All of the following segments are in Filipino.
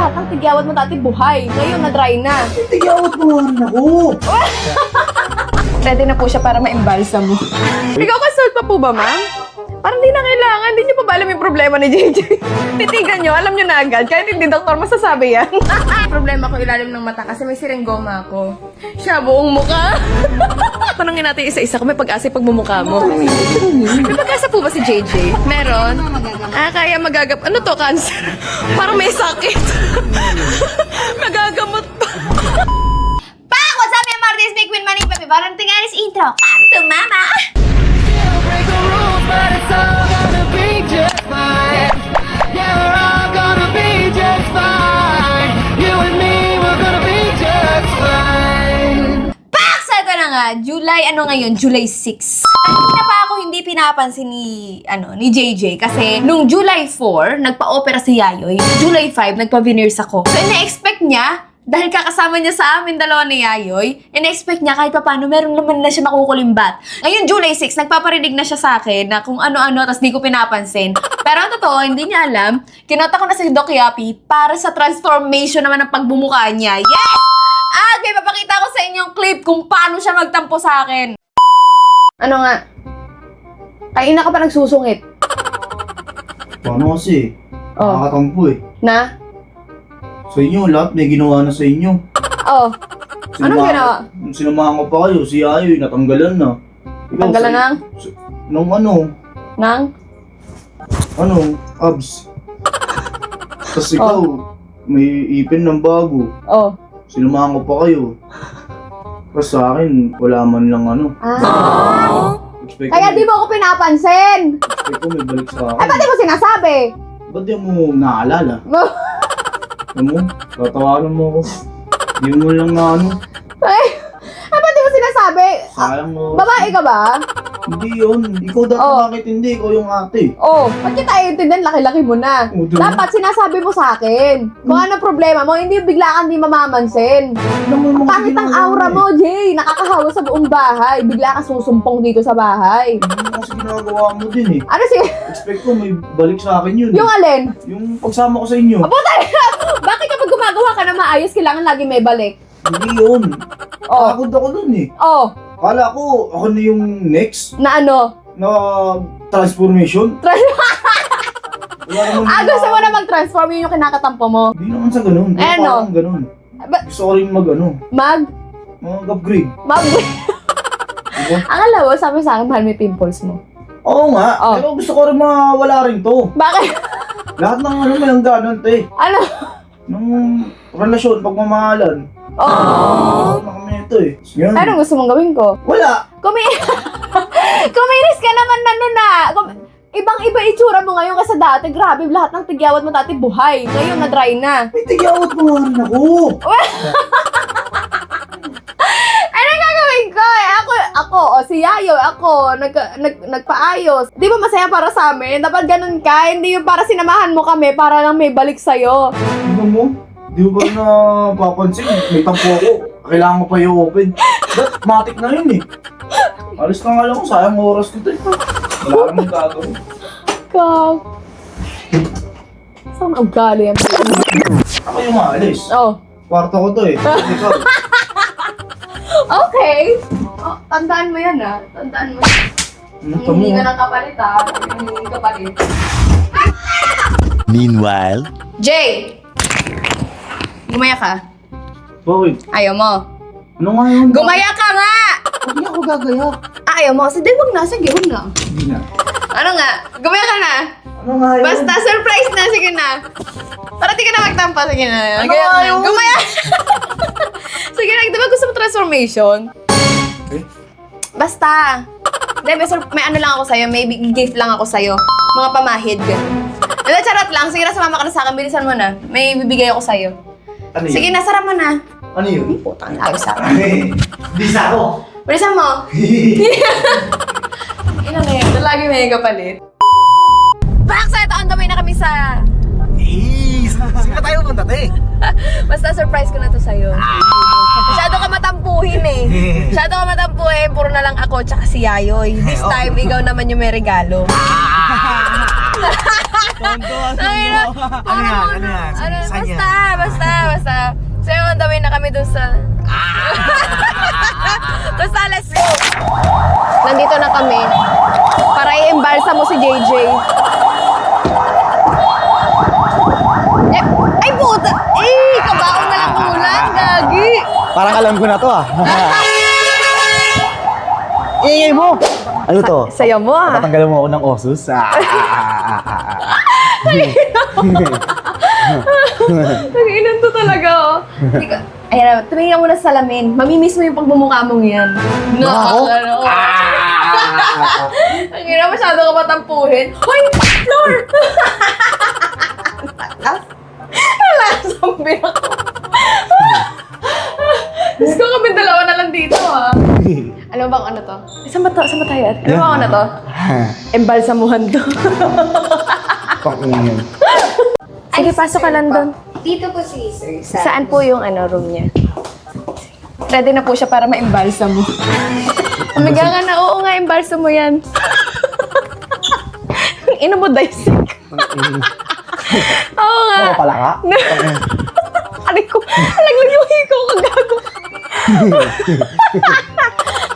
lahat ng tigyawat mo dati buhay. Ngayon, na-dry na. Tigawat mo rin ako. Ready na po siya para ma-embalsa mo. Ikaw kasal pa po ba, ma'am? Parang di na kailangan. Hindi niyo pa ba alam yung problema ni JJ? Titigan niyo, alam niyo na agad. Kahit hindi doktor masasabi yan. problema ko ilalim ng mata kasi may siringgoma ako. Siya, buong muka. Tanungin natin isa-isa kung may pag-asa yung pagmumukha mo. May pag-asa po ba si JJ? Meron? Ah, kaya magagap... Ano to, cancer? Parang may sakit. Magagamot pa. Pak! What's up, yung Martis Big Win Money Papi? Barang tingalis intro. Come to mama! break the rules, but it's all gonna be just fine. July, ano ngayon? July 6. Kanina pa ako hindi pinapansin ni, ano, ni JJ kasi nung July 4, nagpa-opera si Yayoy. July 5, nagpa-veneers ako. So, ina-expect niya, dahil kakasama niya sa amin dalawa ni Yayoy, ina-expect niya kahit pa paano meron naman na siya makukulimbat. Ngayon, July 6, nagpaparinig na siya sa akin na kung ano-ano, tapos di ko pinapansin. Pero ang totoo, hindi niya alam, kinota ko na si Doc Yapi para sa transformation naman ng pagbumuka niya. Yes! At may papakita ko sa inyong clip kung paano siya magtampo sa akin. Ano nga? Kaina ka pa nagsusungit. Paano kasi? Oh. Nakakatampo eh. Na? Sa inyo, lahat may ginawa na sa inyo. Oh. Anong ginawa? Nung sinamahan ko pa kayo, si Ayoy, natanggalan na. Ikaw, Tanggalan sa- ng? sa- Nung ano, Nang? ano, abs. Tapos ikaw, may ipin ng bago. Oh. Sinamahan ko pa kayo. Tapos sa akin, wala man lang ano. Ah. Expect Kaya di mo ako pinapansin. expect ko may balik sa Eh, akin. ba't di mo sinasabi? Ba't di mo naalala? Ano mo? Tatawanan mo ako. Di mo lang na ano. Ay, eh, ba't di mo sinasabi? Ah, Sayang mo. babae ka ba? Hindi yun. Ikaw dapat Oh. bakit hindi? Ikaw yung ate. Oh, ba't kita iintindihan? Laki-laki mo na. Oh? Dapat sinasabi mo sa akin. Kung ano problema mo, hindi bigla kang di mamamansin. Yung mga Pangit ang aura eh? mo, Jay. Nakakahawa sa buong bahay. Bigla ka susumpong dito sa bahay. Ano kasi ginagawa mo din eh. Ano si... Expect ko may balik sa akin yun. Yung eh. alin? Yung pagsama ko sa inyo. Bakit kapag gumagawa ka na maayos, kailangan lagi may balik? Hindi yun. Oh. Pagod ako dun eh. Oh, Kala ko ako na yung next na ano? na transformation. Trans- Wala naman ah, gusto mo na mag-transform yun yung kinakatampo mo? Hindi naman sa ganun. Eh, no? parang ganun. Ba- Gusto ko rin mag ano, Mag? mag-upgrade. Mag? Diba? Ang alam mo, sabi sa akin, mahal mo yung pimples mo. Oo nga. Oh. Pero gusto ko rin mawala rin to. Bakit? Lahat ng ano may hangganan, te. ano? Ng relasyon, pagmamahalan. Oh. Kami ito eh. Yan. Anong gusto mong gawin ko? Wala. Kumi... Kumiris ka naman na nun na. Kum- Ibang-iba itsura mo ngayon kasi dati. Grabe, lahat ng tigyawat mo dati buhay. Ngayon, na-dry na. May tigawat mo nga rin ako. Ano gagawin ko? Eh, ako, ako, o si Yayo, ako, nag, nag, nagpaayos. Di ba masaya para sa amin? Dapat ganun ka. Hindi yung para sinamahan mo kami para lang may balik sa'yo. Ano mo? Di ba na papansin? May tampo ako. Kailangan ko pa i-open. Ba't matik na yun eh. Alis na nga lang ako. Sayang oras ko eh. Wala namang gagawin. Kag... Saan ang gali yan? Ako yung maalis. Oh, Kwarto ko to eh. Ikaw. okay. Oh, tandaan mo yan ah. Tandaan mo. Ka mo? Hindi ka ng kapalit ah. Hindi ng kapalit. Meanwhile, Jay! Gumaya ka. Bakit? Ayaw mo. Ano nga yun? Gumaya ka nga! Hindi ako gagaya. Ah, Ayaw mo. Sige, wag na. Sige, wag na. Hindi na. Ano nga? Gumaya ka na. Ano nga yun? Basta, surprise na. Sige na. Para di ka na magtampa. Sige na. Ano Gumaya nga yun? Gumaya! Sige na. Di ba gusto mo transformation? Eh? Basta. Hindi, may, sur- may ano lang ako sa'yo. May gift lang ako sa'yo. Mga pamahid. Ganun. Hindi, charot lang. Sige na, sumama ka na sa akin. Bilisan mo na. May bibigay ako sa'yo. Ano yun? Sige na, sarap mo na. Ano yun? Putang ayos sa akin. Di sa ako. Bilisan mo. Ina na yun. Lagi may kapalit. Baksa, ito on the way na kami sa... Eh, saan ka tayo punta, te? Basta surprise ko na to sa'yo. Masyado ka matampuhin eh. Masyado ka matampuhin. Puro na lang ako tsaka si Yayoy. This time, ikaw naman yung may regalo. Ay, na, Ano yan? Ano yan? Ano, Saan yan? basta, na kami dun sa... Basta, let's go! Nandito na kami para i-embalsa mo si JJ. Eh, ay, puta! Eh, kabaon na lang ulan, gagi! Parang alam ko na to ah. Ingay mo! Ano to? Saya mo ah. Tatanggalan mo ako ng osus? Ah, ah, ah, ah, ah, ah. Ang inan to talaga, oh. Hindi ka- Ayan na, tumingin ka muna sa salamin. Mamimiss mo yung pagmumukha mong yan. No, ako? ano. Ang ina, masyado ka matampuhin. Hoy! Wala, zombie ako. Diyos ko kami dalawa na lang dito, ah. Alam mo ba kung ano to? Eh, Saan ba to? Saan ba tayo? Alam mo ba kung ano to? Embalsamuhan to. Pang-ingay. Sige, pasok ka lang doon. Dito po si sir. Sa... Saan po yung ano room niya? Ready na po siya para ma-embalsa mo. Umiga nga na, oo nga, embalsa mo yan. Ang ina mo, dicek. oo nga. Ano pala ka? Aray ko, alaglag yung hiko ko, gago.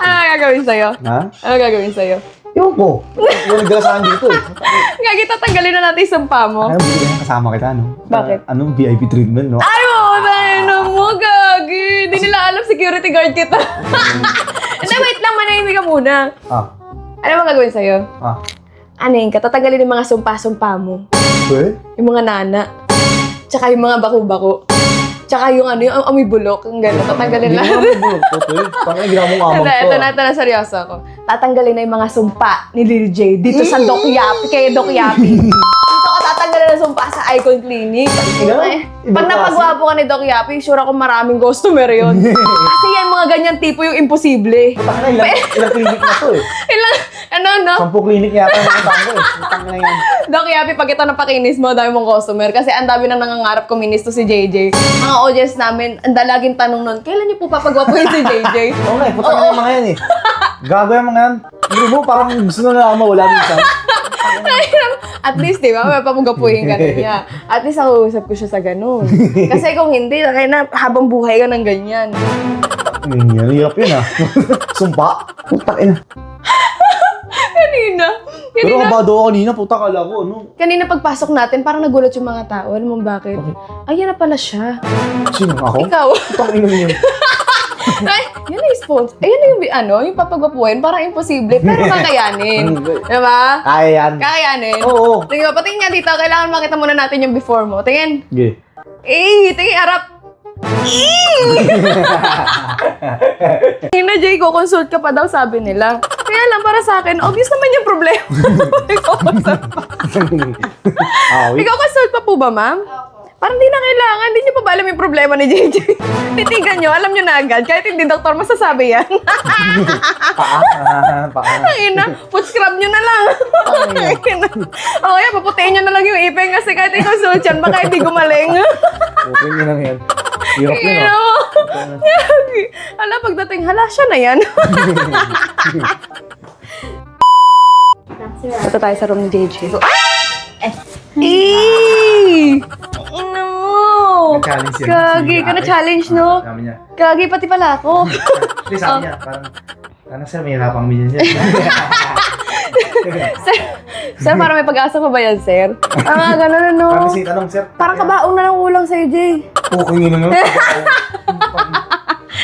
ano gagawin sa'yo? Ha? Ano gagawin sa'yo? Ewan ko. Yung nagdala sa akin dito eh. Gagi, tatanggalin na natin yung sumpa mo. Ayaw, bigyan kasama kita, no? Bakit? Ano, VIP treatment, no? Ay, mo, na mo, gagi. Di nila alam security guard kita. Hindi, wait lang, manahimik ka muna. Ah, Ano bang gagawin sa'yo? ah. Ano yun, katatanggalin yung mga sumpa-sumpa mo. Eh? Yung mga nana. Tsaka yung mga bako-bako. Tsaka yung ano, yung amoy bulok. Yung gano'n, tatanggalin Hindi lang. mo naman bulog to. Tangay, ginawa mong amang Ito, to. ito na, ito na, seryoso ako. Tatanggalin na yung mga sumpa ni Lil J dito sa Doc Yapi, kay Doc Yapi. dito ka tatanggalin na sumpa sa Icon Clinic. Iba Pag napagwapo ka ni Doc Yapi, sure ako maraming customer yun. Kasi yan mga ganyan tipo yung imposible. Tangay, ilang, ilang clinic na to eh. Ilang, ano, no? Sampung clinic yata ang nakuntahan ko eh. Yan. Doc Yapi, pag ito napakinis mo, dami mong customer. Kasi ang dami na nangangarap kuminis to si JJ. Mga audience namin, ang dalaging tanong nun, kailan niyo po papagwapuin si JJ? Oo nga eh, putang na yung mga yan eh. Gago yung mga yan. Hindi mo, parang gusto na lang mawala minsan. At least, di ba, may papagapuhin ka na niya. At least ako usap ko siya sa ganun. Kasi kung hindi, kaya na habang buhay ka ng ganyan. Ang yan, hirap yun ah. Sumpa. Putang ina. Kanina, Pero kanina, kabado ako kanina, puta kala ko, ano? kanina pagpasok natin, parang nagulat yung mga tao. Alam mo bakit? Ay, yan na pala siya. Sino ako? Ikaw. Putang ina yun. Ay, yan na yung sponsor. Ay, yan na yung, ano, yung papagapuhin. Parang imposible, pero kakayanin. diba? Kaya yan. Kakayanin. Oo. Tingin mo, patingin nga dito. Kailangan makita muna natin yung before mo. Tingin. Okay. Eh, tingin, harap. Tingin na, Jay, consult ka pa daw, sabi nila. Kaya lang, para sa akin, obvious naman yung problema. Ikaw pa. Awi. Ikaw consult pa po ba, ma'am? Parang di na kailangan. Hindi niyo pa ba alam yung problema ni JJ? Titigan niyo, alam niyo na agad. Kahit hindi doktor, masasabi yan. Paa. Paa. Ang ina, foot scrub niyo na lang. Ang ina. o kaya, paputiin niyo na lang yung ipin kasi kahit i-consult yan, baka hindi gumaling. Okay nyo lang yan. Hirap yun Ina ah. mo. Ala, pagdating, hala, siya na yan. Ito tayo sa room ni JJ. Eh! Ina mo! Challenge yan. Kagi ka na challenge, no? Sabi niya. Kagi, pati pala ako. Hindi, sabi niya, parang, ano sir, may hirapang minyan siya. sir, sir, parang may pag-asa pa ba yan, sir? Ah, nga, ganun, ano? Parang si tanong, sir. Parang kabaong na lang ulang sa'yo, Jay. Puking yun ano.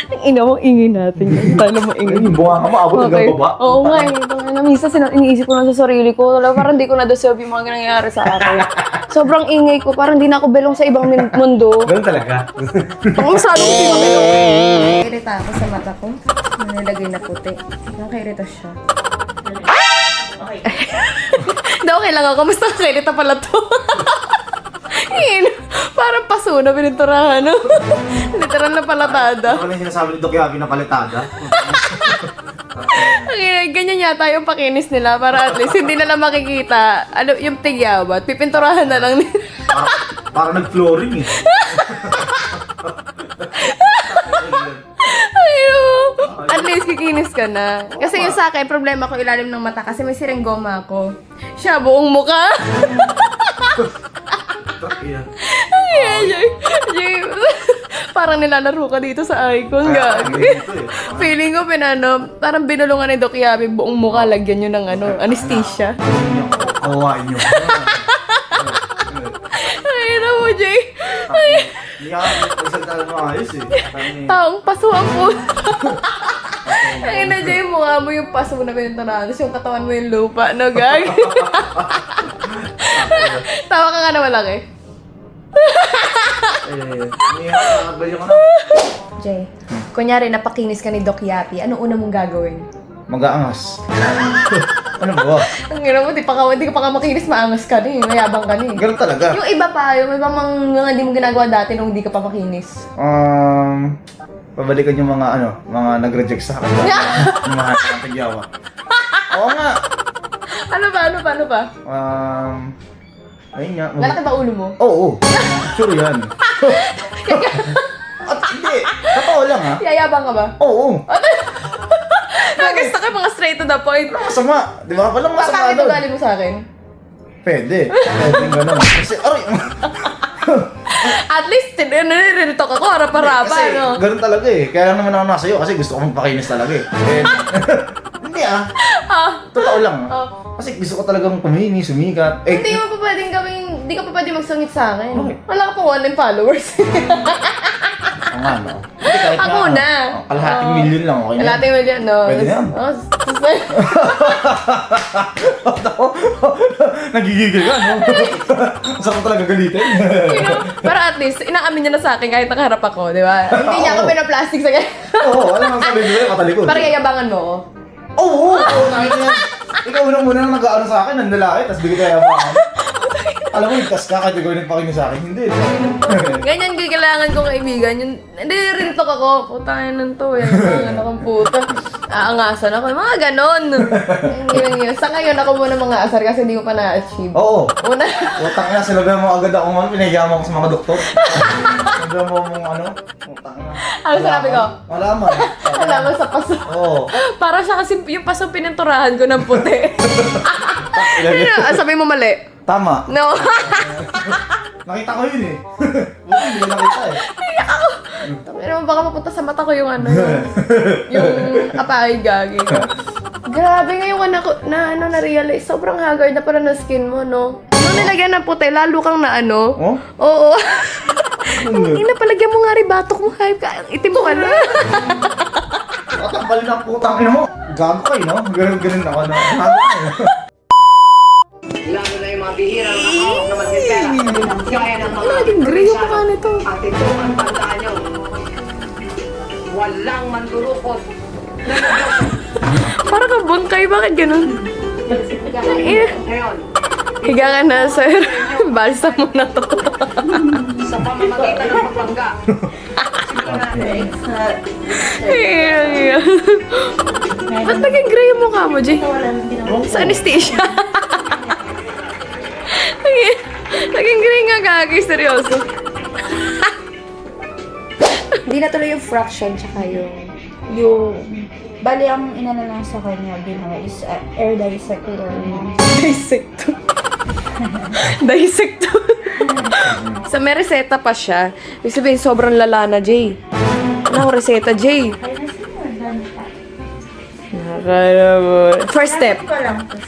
Ang ina mo, ingin natin. Tayo mo ingin. yung bunga ka mo, abot hanggang baba. Oo nga, eh. Ito, na, minsan sina- iniisip ko lang sa sarili ko. Wala, parang di ko na-deserve yung mga nangyayari sa akin. Sobrang ingay ko, parang di na ako belong sa ibang min- mundo. Ganun talaga. Ang masyado ko yung belong. Kairita ako sa mata ko. Nilagay na puti. Nakairita siya. Hindi, okay lang ako. Basta nakairita pala to. Yun, parang paso na pininturahan. No? Literal na palatada. Ano yung sinasabi ni Doc Yabi na palitada? Okay, ganyan yata yung pakinis nila para at least hindi nila makikita ano, yung tigyawat. Pipinturahan na lang nila. Parang, parang nag-flooring eh. Ayun. At least kikinis ka na. Kasi yung sa akin, problema ko ilalim ng mata kasi may sirenggoma ako. Siya, buong muka. Ay, Jay, Jay. parang nilalaro ka dito sa icon, Kaya, gag. dito eh. Feeling ko, pinano, parang binulungan ni Doc Yabi buong mukha, lagyan nyo ng ano, anesthesia. Kawain nyo. Ay, na mo, Jay. Ay, Hindi ka magsalita ng maayos eh. Tangin. taong paso ang po. Ay, na, Jay, mukha mo yung paso na pinuntahan. Tapos yung katawan mo yung lupa, no, gag? Tawa ka nga na malaki. Eh, hindi ka nakabali ko na. Jay, kunyari napakinis ka ni Doc Yapi, ano una mong gagawin? Mag-aangas. ano ba? Ang ina mo, di pa ka, di ka pa ka makinis, maangas ka eh, mayabang ka eh. Ganun talaga. Yung iba pa, yung iba mang mga hindi mo ginagawa dati nung hindi ka pa makinis. Um, pabalikan yung mga ano, mga nag-reject sa akin. yung mga nakatagyawa. Oo nga. Ano ba, ano ba, ano ba? Um, ayun nga. Lalaki ba ulo mo? Oo, oo. Sure yan. At hindi, totoo lang ha. Yayabang ka ba? Oo. Gusto ko yung mga straight to the point. Masama. Di ba? Walang masama Bakit doon. ugali mo sa akin? Pwede. Pwede ganun. Kasi, aray. At least, nire-talk ako, harap-harapan, kasi, no? ganun talaga eh. Kaya lang naman ako nasa iyo kasi gusto ko magpakinis talaga eh. And, hindi ah. Ah, Totoo lang. ah. oh. Kasi gusto ko talagang kuminis, sumikat. Eh, Hindi mo pa pwedeng gawing, hindi ka pa pwedeng magsungit sa akin. Bakit? Wala ka pang one followers. Oo nga, no? Hindi, kahit Ako na. oh, kalahating Oo. million lang, okay na. Wala tayong million, no? Pwede yan. Oh, s- s- Nagigigil ka, no? Saan ko talaga galitin? you know, pero at least, inaamin niya na sa akin kahit nakaharap ako, di ba? Hindi niya ako pinaplastic sa kanya. Oo, alam mo sabi yun, matalikod. Parang yayabangan mo ako. Oo, oo, nakita yan. Ikaw unang muna nang nag-ano sa akin, ang lalaki, tapos bigay tayo pa. Alam mo, ligtas ka kahit ikaw nagpakinig sa akin. Hindi. Ganyan kailangan kong kaibigan. Yun, hindi rin talk ako. Puta yan to eh. Ang anak ng puta. Aangasan ako. Mga ganon. Yun, yun. Sa ngayon ako muna mga asar kasi hindi ko pa na-achieve. Oo. Una, Utang na, sinabi mo agad ako ano, pinahiya mo ako sa mga doktor. Sinabi mo mong ano, utang na. Ano sinabi ko? Malaman. alaman sa paso. Oo. Para siya kasi yung paso pininturahan ko ng puti. Sabi mo mali. Tama. No. Nakita ko yun eh. Buti hindi nakita eh. Pero baka mapunta sa mata ko yung ano, yung, yung apay gagi ko. Grabe ngayon anak ko, na ano, na-realize, sobrang haggard na pala ng skin mo, no? Nung nilagyan ng puti, lalo kang na ano. Oh? Oo. Ang ina, palagyan mo nga rin batok mo, hype ka. Ang itim mo ka na. Tatanggalin ang putang ina mo. Gago kayo, no? Ganun-ganun ako, na mga bihirang nakahawak na magpipera. Gaya ng mga Naging gray yung mukha nito. At ito ang tandaan nyo. Walang mandurukot. Parang ka bunkay, bakit ganun? Eh, Ngayon, higa ka na, sir. Balsa mo na to. sa pamamagitan ng pagbangga. Eh, Ba't naging gray yung mukha mo, Jay? Sa anesthesia. naging, naging gray nga gagi, seryoso. Hindi na tuloy yung fraction tsaka yung yung bali ang inano lang sa kanya ginawa is uh, air dissector Dissecto. Dissecto. Sa may reseta pa siya. Ibig sabihin, sobrang lala na, Jay. Ano reseta, Jay? Nakakala mo. First step.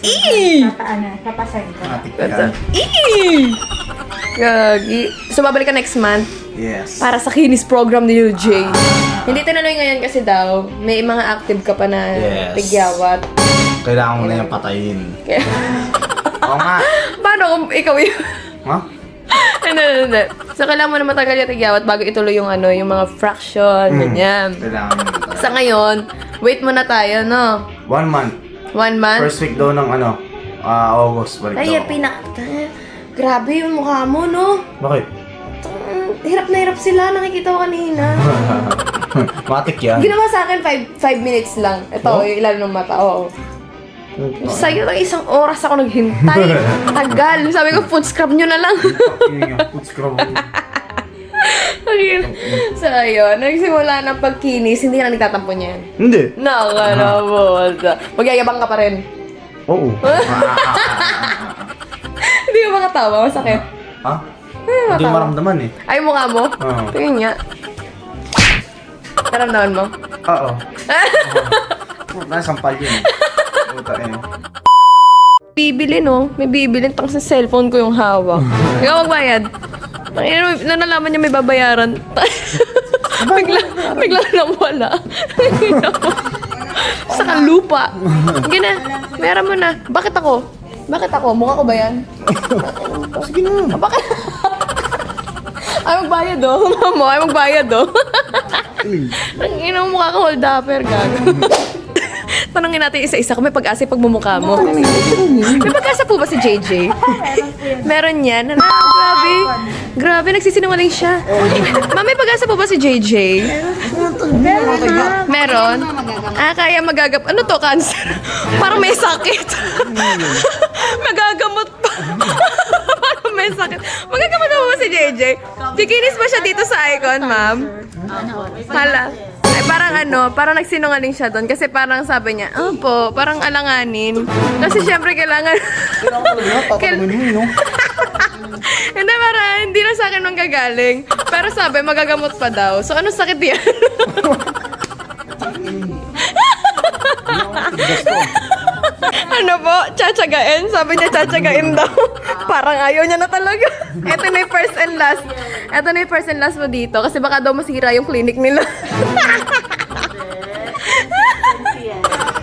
Eee! ano papasan ko Ito. Eee! Gagi. So, babalik ka next month Yes. para sa kinis program ni Jay. Hindi tinanoy ngayon kasi daw, may mga active ka pa na Yes. tigyawat. Kailangan mo na yung patayin. Kaya, Oo nga. paano kung ikaw yun? Ha? Hindi, hindi, hindi. So, kailangan mo na matagal yung tigyawat bago ituloy yung ano, yung mga fraction, ganyan. Kailangan mo na patayin. Sa ngayon, wait muna tayo, no? One month. One month? First week daw ng ano, ah August. Balik Ay, daw pinak... Grabe yung mukha mo, no? Bakit? Hirap na hirap sila, nakikita ko kanina. Matik yan. Ginawa sa akin 5 minutes lang. Ito, Oh? yung ilalim ng mata, oo. Sa'yo lang isang oras ako naghintay. Tagal. Sabi ko, food scrub nyo na lang. Food scrub. Ayun. so, ayun. Nagsimula ng pagkinis, hindi ka na nagtatampo niyan. Hindi. Nakalabosa. Magyayabang ka pa rin. Oo. Hindi ka makatawa, masakit. ha? Hindi mo maramdaman eh. Ay, mukha mo? Oo. Tingin nga. Naramdaman mo? Oo. Nasampal yun. Puta eh. Bibili, no? May bibili. Tang sa cellphone ko yung hawak. Ikaw magbayad. Nung nung nalaman niya may babayaran, bigla, bigla lang wala. sa lupa. Sige na, meron mo na. Bakit ako? Bakit ako? Mukha ko ba yan? Sige na. Bakit? ay magbayad oh. Mamo, ay magbayad oh. Ang ina mo mukha ka hold upper, gago. Tanungin natin isa-isa kung may pag-asa yung pagmumukha mo. May pag-asa po ba si JJ? Meron yan. Ano? Grabe. Grabe, nagsisinungaling siya. Ma'am, may pag-asa po ba si JJ? Meron? Ah, kaya magagap... Ano to, cancer? Parang may sakit. Magagamot pa. Parang may sakit. Magagamot pa ba si JJ? Kikinis ba siya dito sa icon, ma'am? Hala. Ay, parang ano, parang nagsinungaling siya doon. Kasi parang sabi niya, opo, parang alanganin. Kasi syempre kailangan... Kail- hindi, para hindi na sa akin manggagaling. Pero sabi, magagamot pa daw. So, ano sakit yan? ano po? Tsatsagain? Sabi niya tsatsagain daw. Parang ayaw niya na talaga. Ito na yung first and last. Ito na yung first and last mo dito. Kasi baka daw masira yung clinic nila.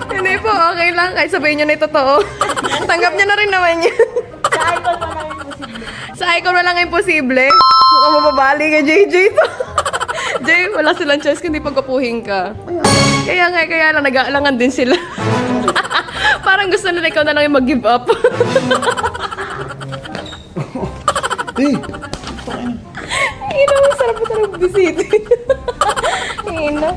Hindi po, okay lang. Kahit sabihin niyo na yung totoo. Tanggap niya na rin naman yun. Parang ikaw na lang imposible. Mukhang mababali ka, JJ to. Jay, wala silang chance kundi pagkapuhin ka. Kaya nga, kaya lang, nag-aalangan din sila. Parang gusto nila ikaw na lang yung mag-give up. Eh! Ina, masarap na nagbisiti. Ina.